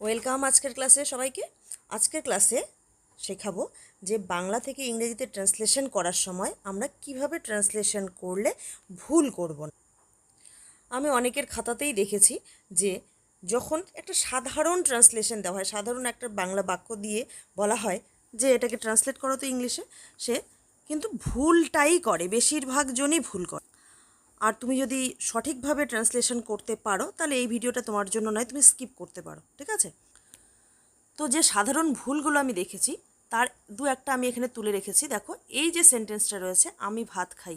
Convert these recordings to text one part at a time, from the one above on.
Welcome আজকের ক্লাসে সবাইকে। আজকের ক্লাসে শেখাবো যে বাংলা থেকে ইংরেজিতে ট্রান্সলেশন করার সময় আমরা কীভাবে ট্রান্সলেশন করলে ভুল করব না। আমি অনেকের খাতাতেই দেখেছি যে যখন একটা সাধারণ ট্রান্সলেশন দেওয়া হয়, সাধারণ একটা বাংলা বাক্য দিয়ে বলা হয় যে এটাকে ট্রান্সলেট করো তো ইংলিশে, সে কিন্তু ভুলটাই করে, বেশিরভাগ জনই ভুল করে। আর তুমি যদি সঠিকভাবে ট্রান্সলেশন করতে পারো, তাহলে এই ভিডিওটা তোমার জন্য নয়, তুমি স্কিপ করতে পারো, ঠিক আছে? তো যে সাধারণ ভুলগুলো আমি দেখেছি, তার দু একটা আমি এখানে তুলে রেখেছি। দেখো, এই যে সেন্টেন্সটা রয়েছে, আমি ভাত খাই,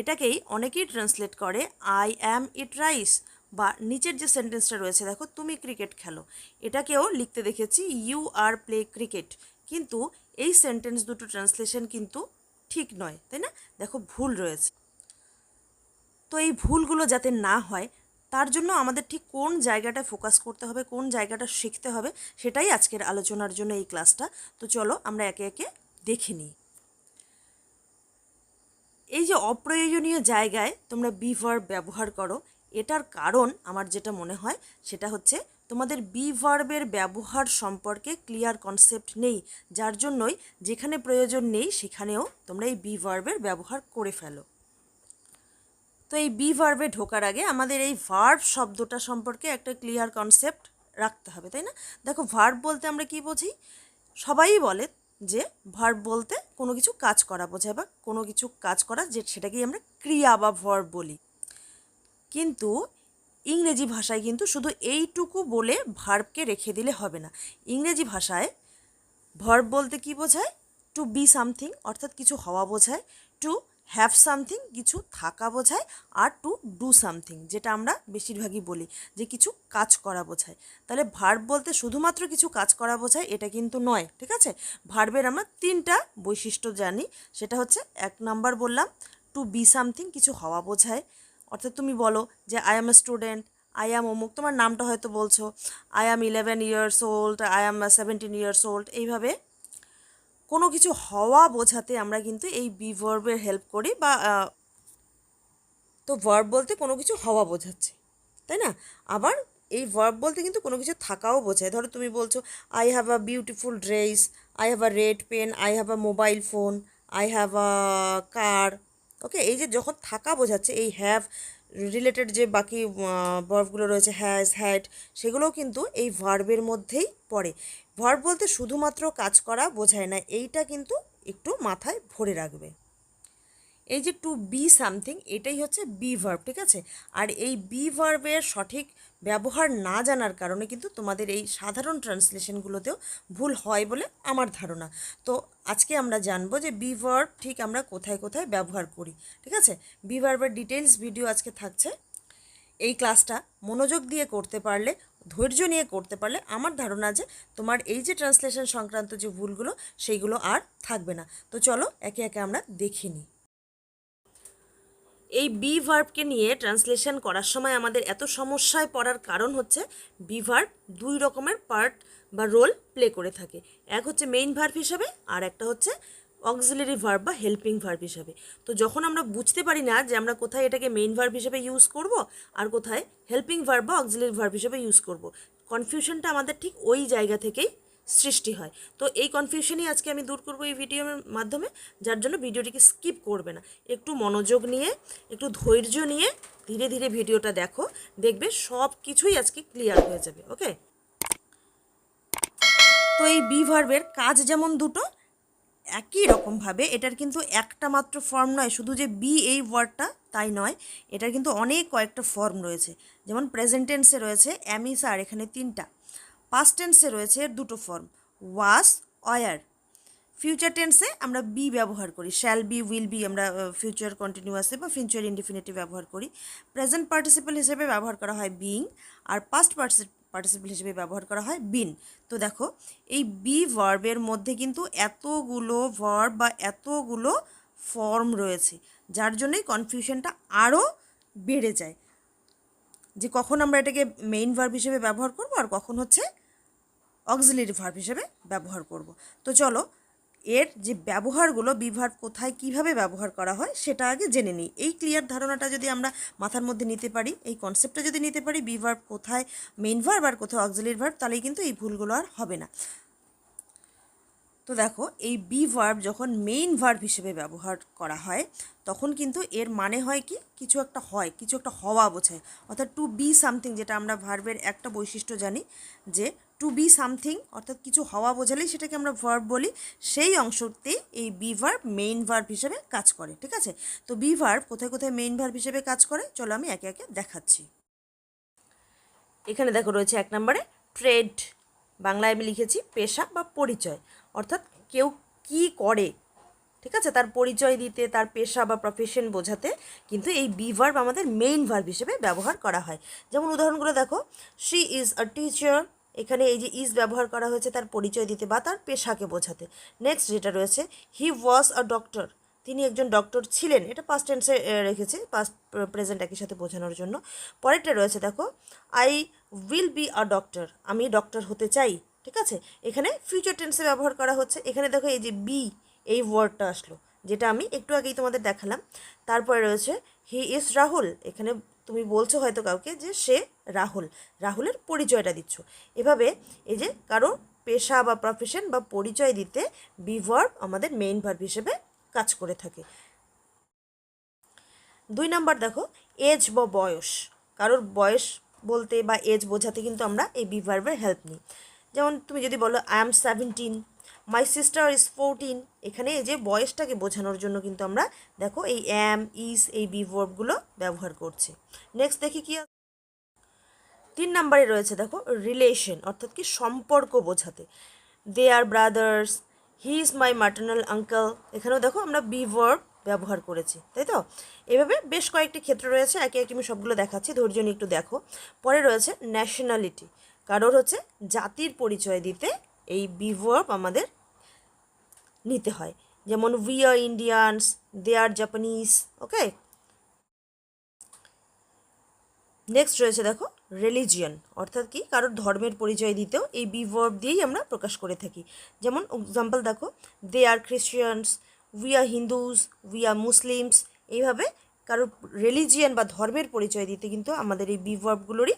এটাকেই অনেকেই ট্রান্সলেট করে আই অ্যাম ইট রাইস বা নিচের যে সেন্টেন্সটা রয়েছে, দেখো, তুমি ক্রিকেট খেলো। এটাকেও লিখতে দেখেছি ইউ আর প্লে ক্রিকেট কিন্তু এই সেন্টেন্স দুটো ট্রান্সলেশন কিন্তু ঠিক নয়, তাই না? দেখো, ভুল রয়েছে। তো এই ভুলগুলো যাতে না হয়, তার জন্য আমাদের ঠিক কোন জায়গাটায় ফোকাস করতে হবে, কোন জায়গাটা শিখতে হবে, সেটাই আজকের আলোচনার জন্য এই ক্লাসটা তো চলো আমরা একে একে দেখে নিই। এই যে অপ্রয়োজনীয় জায়গায় তোমরা বি ভার্ব ব্যবহার করো, এটার কারণ আমার যেটা মনে হয়, সেটা হচ্ছে তোমাদের বি ভার্বের ব্যবহার সম্পর্কে ক্লিয়ার কনসেপ্ট নেই, যার জন্যই যেখানে প্রয়োজন নেই, সেখানেও তোমরা এই বি ভার্বের ব্যবহার করে ফেলো। তো এই বি ভার্বে ঢোকার আগে আমাদের এই ভার্ব শব্দটা সম্পর্কে একটা ক্লিয়ার কনসেপ্ট রাখতে হবে, তাই না? দেখো ভার্ব বলতে আমরা কি বুঝি? সবাই বলে যে ভার্ব বলতে কোনো কিছু কাজ করা বোঝায় বা কোনো কিছু কাজ করা যে সেটাকেই আমরা ক্রিয়া বা ভার্ব বলি। কিন্তু ইংরেজি ভাষায় কিন্তু শুধু এইটুকু বলে ভার্বকে রেখে দিলে হবে না। ইংরেজি ভাষায় ভার্ব বলতে কি বোঝায়? টু বি সামথিং অর্থাৎ কিছু হওয়া বোঝায়। টু হ্যাভ সামথিং কিছু থাকা বোঝায় আর টু ডু সামথিং যেটা আমরা বেশিরভাগই বলি, যে কিছু কাজ করা বোঝায়। তাহলে ভার্ব বলতে শুধুমাত্র কিছু কাজ করা বোঝায়, এটা কিন্তু নয়, ঠিক আছে? ভার্বের আমরা তিনটা বৈশিষ্ট্য জানি, সেটা হচ্ছে এক নাম্বার বললাম টু বি সামথিং কিছু হওয়া বোঝায়। অর্থাৎ তুমি বলো যে I am a student I am অমুক, তোমার নামটা হয়তো বলছো I am eleven years old I am seventeen years old এইভাবে কোনো কিছু হওয়া বোঝাতে আমরা কিন্তু এই বি ভার্বের হেল্প করি বা তো ভার্ব বলতে কোনো কিছু হওয়া বোঝাচ্ছে, তাই না? আবার এই ভার্ব বলতে কিন্তু কোনো কিছু থাকাও বোঝায়। ধরো তুমি বলছো I have a beautiful dress I have a red pen I have a mobile phone I have a car okay এই যে যখন থাকা বোঝাচ্ছে, এই হ্যাভ রিলেটেড যে বাকি ভার্বগুলো রয়েছে হ্যাজ হ্যাড সেগুলোও কিন্তু এই ভার্বের মধ্যেই পড়ে। ভার্ব বলতে শুধুমাত্র কাজ করা বোঝায় না, এইটা কিন্তু একটু মাথায় ভরে রাখবে। এই যে টু বি সামথিং এটাই হচ্ছে বি ভার্ব ঠিক আছে? আর এই বি ভার্বের সঠিক ব্যবহার না জানার কারণে কিন্তু তোমাদের এই সাধারণ ট্রান্সলেশনগুলোতেও ভুল হয় বলে আমার ধারণা। তো আজকে আমরা জানব যে বি ভার্ব ঠিক আমরা কোথায় কোথায় ব্যবহার করি, ঠিক আছে? বি ভার্বের ডিটেলস ভিডিও আজকে থাকছে। এই ক্লাসটা মনোযোগ দিয়ে করতে পারলে, ধৈর্য নিয়ে করতে পারলে আমার ধারণা যে তোমার এই যে ট্রান্সলেশন সংক্রান্ত যে ভুলগুলো, সেইগুলো আর থাকবে না। তো চলো একে একে আমরা দেখে নিই। এই বি ভার্বকে নিয়ে ট্রান্সলেশন করার সময় আমাদের এত সমস্যায় পড়ার কারণ হচ্ছে বি ভার্ব দুই রকমের পার্ট বা রোল প্লে করে থাকে। এক হচ্ছে মেইন ভার্ব হিসাবে আর একটা হচ্ছে অক্সিলারি ভার্ব বা হেল্পিং ভার্ব হিসাবে। তো যখন আমরা বুঝতে পারি না যে আমরা কোথায় এটাকে মেইন ভার্ব হিসাবে ইউজ করব আর কোথায় হেল্পিং ভার্ব বা অক্সিলারি ভার্ব হিসাবে ইউজ করব কনফিউশনটা আমাদের ঠিক ওই জায়গা থেকেই সৃষ্টি হয়। তো এই কনফিউশনই আজকে আমি দূর করব এই ভিডিওর মাধ্যমে, যার জন্য ভিডিওটিকে স্কিপ করবে না। একটু মনোযোগ নিয়ে, একটু ধৈর্য নিয়ে ধীরে ধীরে ভিডিওটা দেখো, দেখবে সব কিছুই আজকে ক্লিয়ার হয়ে যাবে ওকে তো এই বি ভার্বের কাজ যেমন দুটো, একই রকমভাবে এটার কিন্তু একটা মাত্র ফর্ম নয়, শুধু যে বি এই ওয়ার্ডটা তাই নয়, এটার কিন্তু অনেক কয়েকটা ফর্ম রয়েছে। যেমন প্রেজেন্ট টেন্সে রয়েছে অ্যামিস আর এখানে তিনটা। পাস্ট টেন্সে রয়েছে এর দুটো ফর্ম ওয়াস অয়ার ফিউচার টেন্সে আমরা বি ব্যবহার করি শ্যাল বি উইল বি আমরা ফিউচার কন্টিনিউয়াসে বা ফিউচার ইনডিফিনিটিভ ব্যবহার করি। প্রেজেন্ট পার্টিসিপেল হিসেবে ব্যবহার করা হয় বিং আর পাস্ট পার্টিসিপেল হিসেবে ব্যবহার করা হয় বিন তো দেখো, এই বি ভার্বের মধ্যে কিন্তু এতগুলো ভার্ব বা এতগুলো ফর্ম রয়েছে, যার জন্যই কনফিউশনটা আরও বেড়ে যায়। যে কখন আমরা এটাকে মেইন ভার্ব হিসেবে ব্যবহার করব আর কখন হচ্ছে অক্সিলারি ভার্ব হিসেবে ব্যবহার করব। তো চলো, এর যে ব্যবহারগুলো বিভার কোথায় কীভাবে ব্যবহার করা হয়, সেটা আগে জেনে নিই। এই ক্লিয়ার ধারণাটা যদি আমরা মাথার মধ্যে নিতে পারি, এই কনসেপ্টটা যদি নিতে পারি বিভার কোথায় মেইন ভার্ব আর কোথায় অক্সিলারি ভার্ব তাহলেই কিন্তু এই ভুলগুলো আর হবে না। তো দেখো, এই বি ভার্ব যখন মেইন ভার্ব হিসেবে ব্যবহার করা হয়, তখন কিন্তু এর মানে হয় কি? কিছু একটা হয়, কিছু একটা হওয়া বোঝায়। অর্থাৎ টু বি সামথিং যেটা আমরা ভার্বের একটা বৈশিষ্ট্য জানি, যে টু বি সামথিং অর্থাৎ কিছু হওয়া বোঝালেই সেটাকে আমরা ভার্ব বলি, সেই অংশতেই এই বি ভার্ব মেইন ভার্ব হিসেবে কাজ করে, ঠিক আছে? তো বি ভার্ব কোথায় কোথায় মেইন ভার্ব হিসেবে কাজ করে? চলো আমি একে একে দেখাচ্ছি। এখানে দেখো রয়েছে এক নম্বরে ট্রেড বাংলায় আমি লিখেছি পেশা বা পরিচয়। অর্থাৎ কেউ কি করে, ঠিক আছে? তার পরিচয় দিতে, তার পেশা বা প্রফেশন বোঝাতে কিন্তু এই বি ভার্ব আমাদের মেইন ভার্ব হিসেবে ব্যবহার করা হয়। যেমন উদাহরণগুলো দেখো শি ইজ আ টিচার এখানে এই যে ইজ ব্যবহার করা হয়েছে তার পরিচয় দিতে বা তার পেশাকে বোঝাতে। নেক্সট যেটা রয়েছে হি ওয়াজ আ ডক্টর তিনি একজন ডক্টর ছিলেন, এটা পাস্ট টেন্সে রেখেছে পাস্ট প্রেজেন্ট একই সাথে বোঝানোর জন্য। পরেরটা রয়েছে দেখো I will be a doctor আমি ডক্টর হতে চাই ঠিক আছে? এখানে ফিউচার টেন্সে ব্যবহার করা হচ্ছে। এখানে দেখো এই যে বি এই ওয়ার্ডটা আসলো, যেটা আমি একটু আগেই তোমাদের দেখালাম। তারপরে রয়েছে হি ইজ রাহুল এখানে তুমি বলছো হয়তো কাউকে যে সে রাহুল। রাহুলের পরিচয়টা দিচ্ছ। এভাবে এই যে কারও পেশা বা প্রফেশন বা পরিচয় দিতে বি ভার্ব আমাদের মেইন ভার্ব হিসেবে কাজ করে থাকে। দুই নাম্বার দেখো এজ বা বয়স। কারোর বয়স বলতে বা এজ বোঝাতে কিন্তু আমরা এই বি ভার্বের হেল্প নিই। যেমন তুমি যদি বলো I am seventeen my sister is fourteen এখানে এই যে বয়সটাকে বোঝানোর জন্য কিন্তু আমরা দেখো এই অ্যাম ইজ এই বি ভার্বগুলো ব্যবহার করছি। নেক্সট দেখি কি? তিন নম্বরে রয়েছে দেখো রিলেশন অর্থাৎ কি সম্পর্ক বোঝাতে। They are brothers he is my maternal uncle এখানেও দেখো আমরা বি ভার্ব ব্যবহার করেছি, তাই তো? এভাবে বেশ কয়েকটি ক্ষেত্র রয়েছে, একে একে আমি সবগুলো দেখাচ্ছি, ধৈর্য নিয়ে একটু দেখো। পরে রয়েছে ন্যাশনালিটি কারোর হচ্ছে জাতির পরিচয় দিতে এই বি আমাদের নিতে হয়। যেমন we are Indians they are Japanese okay next রয়েছে দেখো রিলিজিয়ন অর্থাৎ কি? কারোর ধর্মের পরিচয় দিতেও এই বিভার্ব দিয়েই আমরা প্রকাশ করে থাকি। যেমন এক্সাম্পল দেখো they are Christians we are Hindus we are Muslims এইভাবে কারোর রিলিজিয়ান বা ধর্মের পরিচয় দিতে কিন্তু আমাদের এই বি ভার্বগুলোরই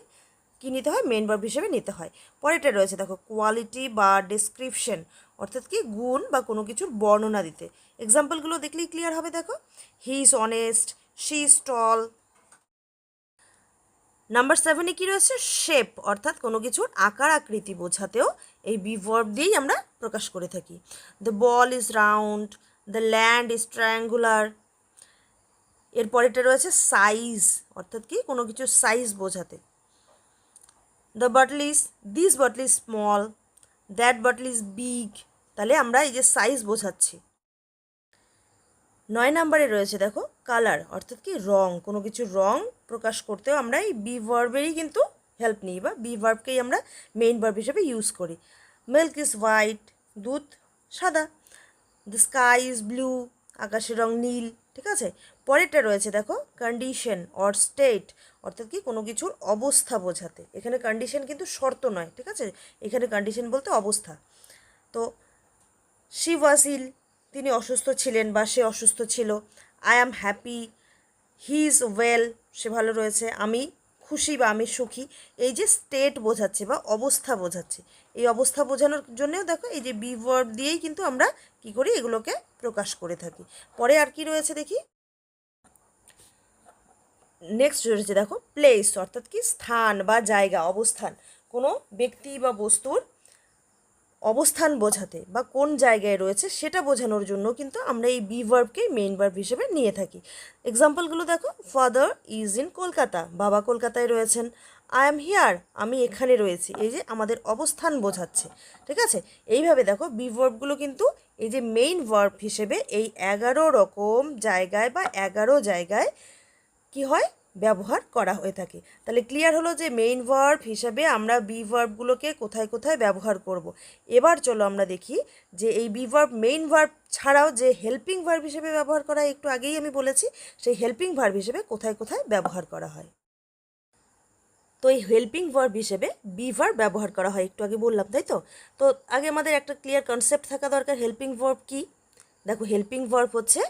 কী নিতে হয়? মেন ভার্ব হিসেবে নিতে হয়। পরেরটা রয়েছে, দেখো কোয়ালিটি বা ডেসক্রিপশন অর্থাৎ কি গুণ বা কোনো কিছুর বর্ণনা দিতে। এক্সাম্পলগুলো দেখলেই ক্লিয়ার হবে, দেখো। He is honest she is tall number সেভেনে কী রয়েছে? শেপ অর্থাৎ কোনো কিছুর আকার আকৃতি বোঝাতেও এই বি ভার্ব দিয়েই আমরা প্রকাশ করে থাকি। The ball is round the land is triangular এরপরেটা রয়েছে সাইজ অর্থাৎ কি কোনো কিছুর সাইজ বোঝাতে। The bottle is this bottle is small that bottle is big তাহলে আমরা এই যে সাইজ বোঝাচ্ছি। নয় নাম্বারে রয়েছে দেখো কালার অর্থাৎ কি রং, কোনো কিছু রং প্রকাশ করতেও আমরা এই বি ভার্বেরই কিন্তু হেল্প নিই বা বি ভার্বকেই আমরা মেইন ভার্ব হিসেবে ইউজ করি। মিল্ক ইজ হোয়াইট দুধ সাদা দ্য স্কাই ইজ ব্লু আকাশের রং নীল ঠিক আছে? পরেরটা রয়েছে দেখো কন্ডিশন অর স্টেট অর্থাৎ কি কোনো কিছুর অবস্থা বোঝাতে। এখানে কন্ডিশন কিন্তু শর্ত নয়, ঠিক আছে? এখানে কন্ডিশন বলতে অবস্থা। তো শি ওয়াজ ইল তিনি অসুস্থ ছিলেন বা সে অসুস্থ ছিল। I am happy he is well সে ভালো রয়েছে, আমি খুশি বা আমি সুখী। এই যে স্টেট বোঝাচ্ছে বা অবস্থা বোঝাচ্ছে এই অবস্থা বোঝানোর জন্যেও দেখো, এই যে বি দিয়েই কিন্তু আমরা কি করি, এগুলোকে প্রকাশ করে থাকি। পরে আর কি রয়েছে দেখি? নেক্সট রয়েছে দেখো প্লেস অর্থাৎ কি স্থান বা জায়গা, অবস্থান। কোনো ব্যক্তি বা বস্তুর অবস্থান বোঝাতে বা কোন জায়গায় রয়েছে সেটা বোঝানোর জন্য কিন্তু আমরা এই বি ভার্বকে মেইন ভার্ব হিসেবে নিয়ে থাকি। এক্সাম্পলগুলো দেখো ফাদার ইজ ইন কলকাতা বাবা কলকাতায় রয়েছেন। আই এম হিয়ার আমি এখানে রয়েছি। এই যে আমাদের অবস্থান বোঝাচ্ছে, ঠিক আছে? এইভাবে দেখো বি ভার্বগুলো কিন্তু এই যে মেইন ভার্ব হিসেবে এই এগারো রকম জায়গায় বা এগারো জায়গায় কি হয়? ব্যবহার করা হয়ে থাকে। তাহলে ক্লিয়ার হলো যে মেইন ভার্ব হিসাবে আমরা বি ভার্বগুলোকে কোথায় কোথায় ব্যবহার করব। এবার চলো আমরা দেখি যে এই বি ভার্ব মেইন ভার্ব ছাড়াও যে হেল্পিং ভার্ব হিসেবে ব্যবহার করা একটু আগেই আমি বলেছি, সেই হেল্পিং ভার্ব হিসেবে কোথায় কোথায় ব্যবহার করা হয়। তো এই হেল্পিং ভার্ব হিসেবে বি ভার্ব ব্যবহার করা হয়। একটু আগে বললাম, তাই তো? তো আগে আমাদের একটা ক্লিয়ার কনসেপ্ট থাকা দরকার হেল্পিং ভার্ব কি? দেখো হেল্পিং ভার্ব হচ্ছে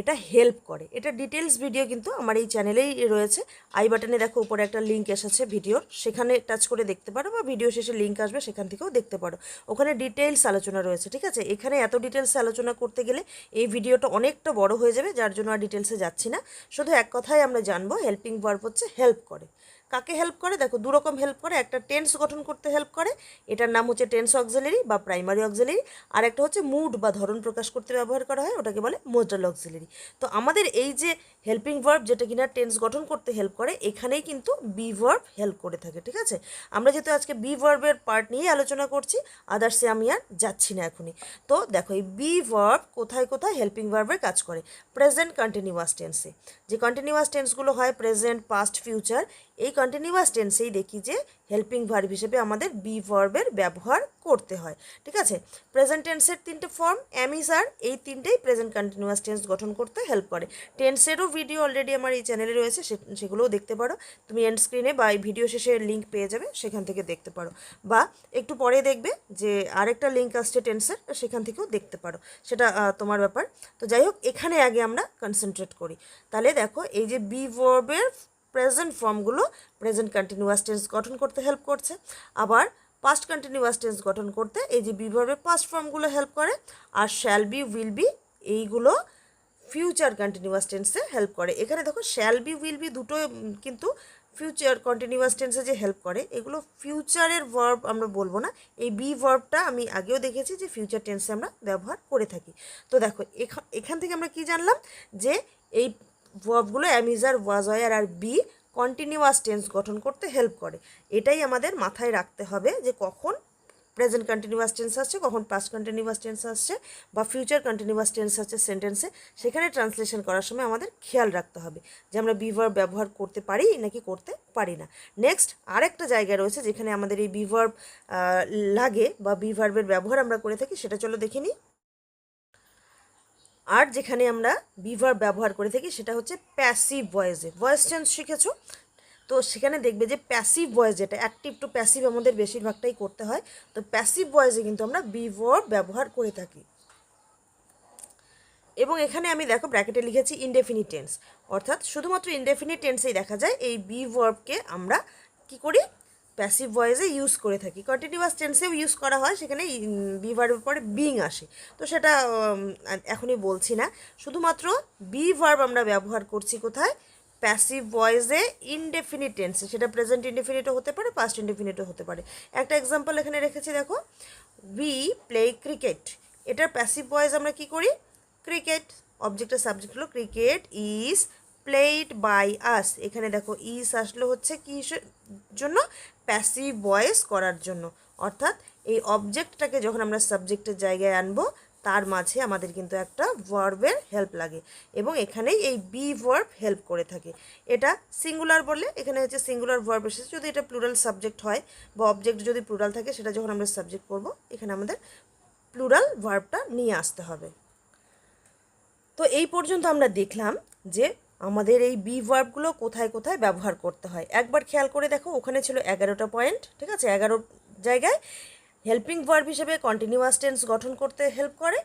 এটা হেল্প করে। এটা ডিটেলস ভিডিও কিন্তু আমার এই চ্যানেলেই রয়েছে। আই বাটনে দেখো, উপরে একটা লিঙ্ক এসেছে ভিডিওর সেখানে টাচ করে দেখতে পারো বা ভিডিও শেষে লিঙ্ক আসবে, সেখান থেকেও দেখতে পারো। ওখানে ডিটেলস আলোচনা রয়েছে, ঠিক আছে? এখানে এত ডিটেলস আলোচনা করতে গেলে এই ভিডিওটা অনেকটা বড় হয়ে যাবে, যার জন্য আর ডিটেলসে যাচ্ছি না। শুধু এক কথাই আমরা জানব হেল্পিং ভার্ব হচ্ছে হেল্প করে। কাকে হেল্প করে? দেখো দুরকম হেল্প করে। একটা টেন্স গঠন করতে হেল্প করে। এটার নাম হচ্ছে টেন্স অক্সিলারি বা প্রাইমারি অক্সিলারি আর একটা হচ্ছে মুড বা ধরন প্রকাশ করতে ব্যবহার করা হয়, ওটাকে বলে মোডাল অক্সিলারি তো আমাদের এই যে হেল্পিং ভার্ব যেটা কিনা টেন্স গঠন করতে হেল্প করে, এখানেই কিন্তু বি ভার্ব হেল্প করে থাকে, ঠিক আছে? আমরা যেহেতু আজকে বি ভার্বের পার্ট নিয়ে আলোচনা করছি আদার্সে আমি আর যাচ্ছি না এখনই। তো দেখো, এই বি ভার্ব কোথায় কোথায় হেল্পিং ভার্বের কাজ করে? প্রেজেন্ট কন্টিনিউয়াস টেন্সে যে কন্টিনিউয়াস টেন্সগুলো হয় প্রেজেন্ট পাস্ট ফিউচার এই কন্টিনিউয়াস টেন্সেই দেখি যে হেল্পিং ভার্ব হিসেবে আমাদের বি ভার্বের ব্যবহার করতে হয়, ঠিক আছে? প্রেজেন্ট টেন্সের তিনটে ফর্ম অ্যামিস আর এই তিনটেই প্রেজেন্ট কন্টিনিউয়াস টেন্স গঠন করতে হেল্প করে। টেন্সেরও ভিডিও অলরেডি আমার এই চ্যানেলে রয়েছে সেগুলোও দেখতে পারো। তুমি এন্ড স্ক্রিনে বা এই ভিডিও শেষে লিঙ্ক পেয়ে যাবে, সেখান থেকে দেখতে পারো। বা একটু পরে দেখবে যে আরেকটা লিঙ্ক আসছে টেন্সের সেখান থেকেও দেখতে পারো। সেটা তোমার ব্যাপার। তো যাই হোক, এখানে আগে আমরা কনসেন্ট্রেট করি। তাহলে দেখো, এই যে বি ভার্বের প্রেজেন্ট ফর্মগুলো প্রেজেন্ট কন্টিনিউয়াস টেন্স গঠন করতে হেল্প করছে। আবার পাস্ট কন্টিনিউয়াস টেন্স গঠন করতে এই যে বি ভার্বের পাস্ট ফর্মগুলো হেল্প করে আর শ্যাল বি উইল বি এইগুলো ফিউচার কন্টিনিউয়াস টেন্সে হেল্প করে। এখানে দেখো শ্যাল বি উইল বি দুটো কিন্তু ফিউচার কন্টিনিউয়াস টেন্সে যে হেল্প করে, এগুলো ফিউচারের ভার্ব আমরা বলব না। এই বি ভার্বটা আমি আগেও দেখেছি যে ফিউচার টেন্সে আমরা ব্যবহার করে থাকি। তো দেখো, এখা- এখান থেকে আমরা কি জানলাম যে এই ভার্বগুলো am is are was were R be continuous tense গঠন করতে হেল্প করে। এটাই আমাদের মাথায় রাখতে হবে যে কখন প্রেজেন্ট কন্টিনিউয়াস টেন্স আসছে, কখন পাস্ট কন্টিনিউয়াস টেন্স আসছে বা ফিউচার কন্টিনিউয়াস টেন্স আসছে সেন্টেন্সে সেখানে ট্রান্সলেশন করার সময় আমাদের খেয়াল রাখতে হবে যে আমরা বিভার ব্যবহার করতে পারি নাকি করতে পারি না। নেক্সট আরেকটা জায়গা রয়েছে যেখানে আমাদের এই বিভার্ব লাগে বা বিভার্বের ব্যবহার আমরা করে থাকি, সেটা চলো দেখে নিই। আর যেখানে আমরা বিভার ব্যবহার করে থাকি সেটা হচ্ছে প্যাসিভ ভয়েসে ভয়েস চেঞ্জ শিখেছো? তো সেখানে দেখবে যে প্যাসিভ ভয়েস যেটা অ্যাক্টিভ টু প্যাসিভ আমাদের বেশিরভাগটাই করতে হয়। তো প্যাসিভ ভয়েসে কিন্তু আমরা বিভার ব্যবহার করে থাকি। এবং এখানে আমি দেখো ব্র্যাকেটে লিখেছি ইনডেফিনিট টেন্স অর্থাৎ শুধুমাত্র ইনডেফিনিট টেন্সেই দেখা যায়, এই বি ভার্বকে আমরা কি করি? প্যাসিভ ভয়েসে ইউজ করে থাকি। কন্টিনিউয়াস টেন্সেও ইউজ করা হয়, সেখানে বি ভার্বের পরে বিং আসে। তো সেটা এখনই বলছি না। শুধুমাত্র বি ভার্ব আমরা ব্যবহার করছি কোথায়? প্যাসিভ ভয়েসে ইনডেফিনিট টেন্সে সেটা প্রেজেন্ট ইনডেফিনিটও হতে পারে পাস্ট ইনডেফিনিটও হতে পারে। একটা এক্সাম্পল এখানে রেখেছি, দেখো। উই প্লে ক্রিকেট এটার প্যাসিভ ভয়েস আমরা কি করি? ক্রিকেট অবজেক্টের সাবজেক্ট হলো cricket is played by us এখানে দেখো ইস আসলো হচ্ছে কি জন্য? প্যাসিভ ভয়েস করার জন্য। অর্থাৎ এই অবজেক্টটাকে যখন আমরা সাবজেক্টের জায়গায় আনব, তার মাঝে আমাদের কিন্তু একটা ভার্বের হেল্প লাগে। এবং এখানেই এই বি ভার্ব হেল্প করে থাকে। এটা সিঙ্গুলার বললে, এখানে হচ্ছে সিঙ্গুলার ভার্ব এসেছে। যদি এটা প্লুরাল সাবজেক্ট হয় বা অবজেক্ট যদি প্লুরাল থাকে, সেটা যখন আমরা সাবজেক্ট করব, এখানে আমাদের প্লুরাল ভার্বটা নিয়ে আসতে হবে। তো এই পর্যন্ত আমরা দেখলাম যে আমাদের এই বি ভার্বগুলো কোথায় কোথায় ব্যবহার করতে হয়। একবার খেয়াল করে দেখো, ওখানে ছিল এগারোটা পয়েন্ট ঠিক আছে? এগারো জায়গায় হেল্পিং ভার্ব হিসেবে কন্টিনিউয়াস টেন্স গঠন করতে হেল্প করে,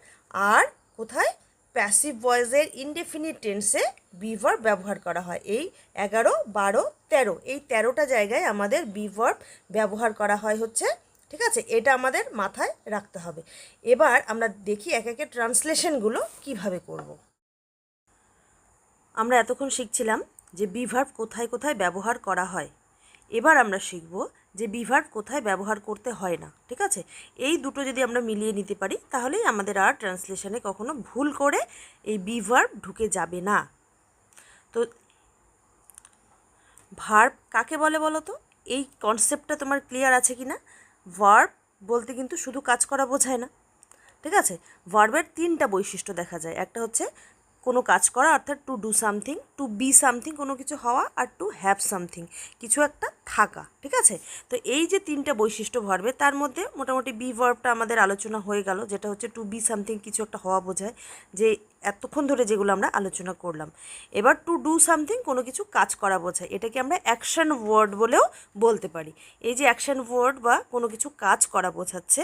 আর কোথায়? প্যাসিভ ভয়েসের ইনডেফিনিট টেন্সে বি ভার্ব ব্যবহার করা হয়। এই এগারো, বারো, তেরো, এই তেরোটা জায়গায় আমাদের বি ভার্ব ব্যবহার করা হয় হচ্ছে, ঠিক আছে? এটা আমাদের মাথায় রাখতে হবে। এবার আমরা দেখি এক একে ট্রান্সলেশনগুলো কীভাবে করব। আমরা এতক্ষণ শিখছিলাম যে বিভার্ব কোথায় কোথায় ব্যবহার করা হয়। এবার আমরা শিখব যে বিভার্ব কোথায় ব্যবহার করতে হয় না, ঠিক আছে? এই দুটো যদি আমরা মিলিয়ে নিতে পারি, তাহলেই আমাদের আর ট্রান্সলেশনে কখনো ভুল করে এই বিভার্ব ঢুকে যাবে না। তো ভার্ব কাকে বলে বলো তো? এই কনসেপ্টটা তোমার ক্লিয়ার আছে কি না ভার্ব বলতে কিন্তু শুধু কাজ করা বোঝায় না, ঠিক আছে? ভার্বের তিনটা বৈশিষ্ট্য দেখা যায়। একটা হচ্ছে কোনো কাজ করা, অর্থাৎ to do something to be something কোনো কিছু হওয়া আর টু হ্যাভ সামথিং কিছু একটা থাকা, ঠিক আছে? তো এই যে তিনটা বৈশিষ্ট্য ভার্বে, তার মধ্যে মোটামুটি বি ভার্বটা আমাদের আলোচনা হয়ে গেল, যেটা হচ্ছে টু বি সামথিং কিছু একটা হওয়া বোঝায়, যে এতক্ষণ ধরে যেগুলো আমরা আলোচনা করলাম। এবার টু ডু সামথিং কোনো কিছু কাজ করা বোঝায়, এটাকে আমরা অ্যাকশন ওয়ার্ড বলেও বলতে পারি। এই যে অ্যাকশন ওয়ার্ড বা কোনো কিছু কাজ করা বোঝাচ্ছে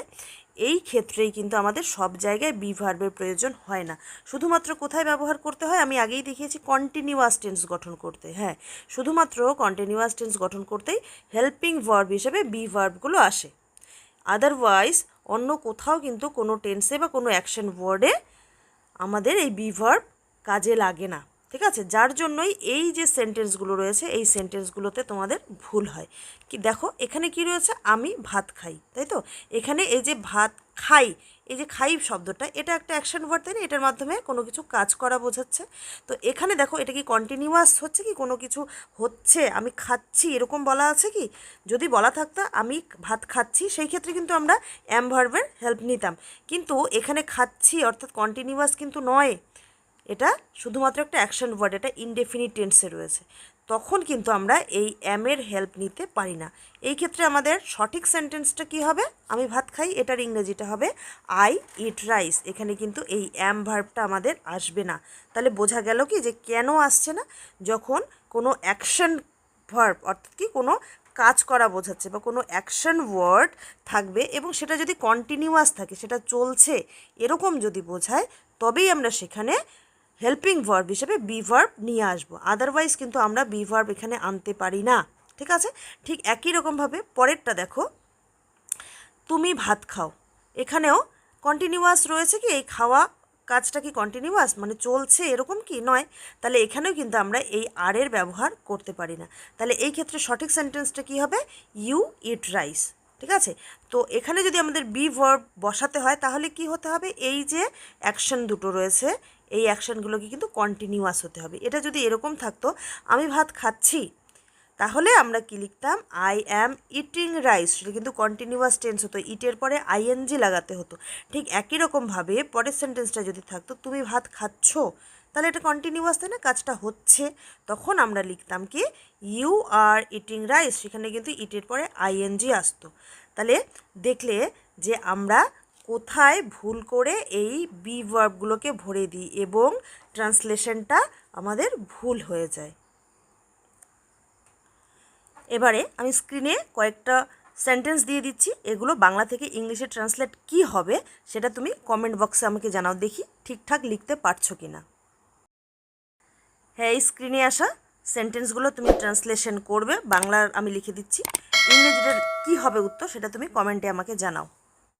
এই ক্ষেত্রেই কিন্তু আমাদের সব জায়গায় বি ভার্বের প্রয়োজন হয় না। শুধুমাত্র কোথায় ব্যবহার করতে হয় আমি আগেই দেখিয়েছি কন্টিনিউয়াস টেন্স গঠন করতে হ্যাঁ। শুধুমাত্র কন্টিনিউয়াস টেন্স গঠন করতেই হেল্পিং ভার্ব হিসেবে বি ভার্বগুলো আসে। আদারওয়াইজ অন্য কোথাও কিন্তু কোনো টেন্সে বা কোনো অ্যাকশন ওয়ার্ডে আমাদের এই বি ভার্ব কাজে লাগে না। ঠিক আছে? যার জন্যই এই যে সেন্টেন্সগুলো রয়েছে, এই সেন্টেন্সগুলোতে তোমাদের ভুল হয়। কি দেখো, এখানে কি রয়েছে? আমি ভাত খাই, তাই তো? এখানে এই যে ভাত খাই, এই যে খাই শব্দটা, এটা একটা অ্যাকশন ওয়ার্ড তাই না? এটার মাধ্যমে কোনো কিছু কাজ করা বোঝাচ্ছে। তো এখানে দেখো, এটা কি কন্টিনিউয়াস হচ্ছে কি? কোনো কিছু হচ্ছে? আমি খাচ্ছি, এরকম বলা আছে কি? যদি বলা থাকতো, আমি ভাত খাচ্ছি, সেই ক্ষেত্রে কিন্তু আমরা অ্যাম ভার্বের হেল্প নিতাম। কিন্তু এখানে খাচ্ছি অর্থাৎ কন্টিনিউয়াস কিন্তু নয়। এটা শুধুমাত্র একটা অ্যাকশন ওয়ার্ড এটা ইনডেফিনিট টেন্সে রয়েছে। তখন কিন্তু আমরা এই অ্যামের হেল্প নিতে পারি না। এই ক্ষেত্রে আমাদের সঠিক সেন্টেন্সটা কি হবে? আমি ভাত খাই, এটার ইংরেজিটা হবে আই ইট রাইস এখানে কিন্তু এই অ্যাম ভার্বটা আমাদের আসবে না। তাহলে বোঝা গেল কি যে কেন আসছে না? যখন কোনো অ্যাকশন ভার্ব অর্থাৎ কি কোনো কাজ করা বোঝাচ্ছে বা কোনো অ্যাকশন ওয়ার্ড থাকবে এবং সেটা যদি কন্টিনিউয়াস থাকে, সেটা চলছে, এরকম যদি বোঝায়, তবেই আমরা সেখানে হেল্পিং ভার্ব হিসেবে বি ভার্ব নিয়ে আসব। আদারওয়াইজ কিন্তু আমরা বি ভার্ব এখানে আনতে পারি না। ঠিক আছে? ঠিক একই রকমভাবে পরেরটা দেখো। তুমি ভাত খাও। এখানেও কন্টিনিউয়াস রয়েছে কি? এই খাওয়া কাজটা কি কন্টিনিউয়াস মানে চলছে এরকম কি নয়। তাহলে এখানেও কিন্তু আমরা এই আর এর ব্যবহার করতে পারি না। তাহলে এই ক্ষেত্রে সঠিক সেন্টেন্সটা কি হবে? ইউ ইট রাইস ঠিক আছে? তো এখানে যদি আমাদের বি ভার্ব বসাতে হয়, তাহলে কি হতে হবে? এই যে অ্যাকশন দুটো রয়েছে, এই অ্যাকশনগুলোকে কিন্তু কন্টিনিউয়াস হতে হবে। এটা যদি এরকম থাকতো, আমি ভাত খাচ্ছি, তাহলে আমরা কি লিখতাম? আই অ্যাম ইটিং রাইস সেটা কিন্তু কন্টিনিউয়াস টেন্স হতো। ইটের পরে আইএনজি লাগাতে হতো। ঠিক একই রকমভাবে পরের সেন্টেন্সটা যদি থাকতো, তুমি ভাত খাচ্ছ তাহলে এটা কন্টিনিউয়াস তাই না? কাজটা হচ্ছে। তখন আমরা লিখতাম কি ইউ আর ইটিং রাইস সেখানে কিন্তু ইটের পরে আইএনজি আসতো। তাহলে দেখলে যে আমরা কোথায় ভুল করে এই বি ভার্বগুলোকে ভরে দিই এবং ট্রান্সলেশনটা আমাদের ভুল হয়ে যায়। এবারে আমি স্ক্রিনে কয়েকটা সেন্টেন্স দিয়ে দিচ্ছি। এগুলো বাংলা থেকে ইংলিশে ট্রান্সলেট কি হবে, সেটা তুমি কমেন্ট বক্সে আমাকে জানাও। দেখি ঠিকঠাক লিখতে পারছ কি না হ্যাঁ এই স্ক্রিনে আসা সেন্টেন্সগুলো তুমি ট্রান্সলেশন করবে, বাংলার আমি লিখে দিচ্ছি। ইংরেজিটার কি হবে উত্তর সেটা তুমি কমেন্টে আমাকে জানাও।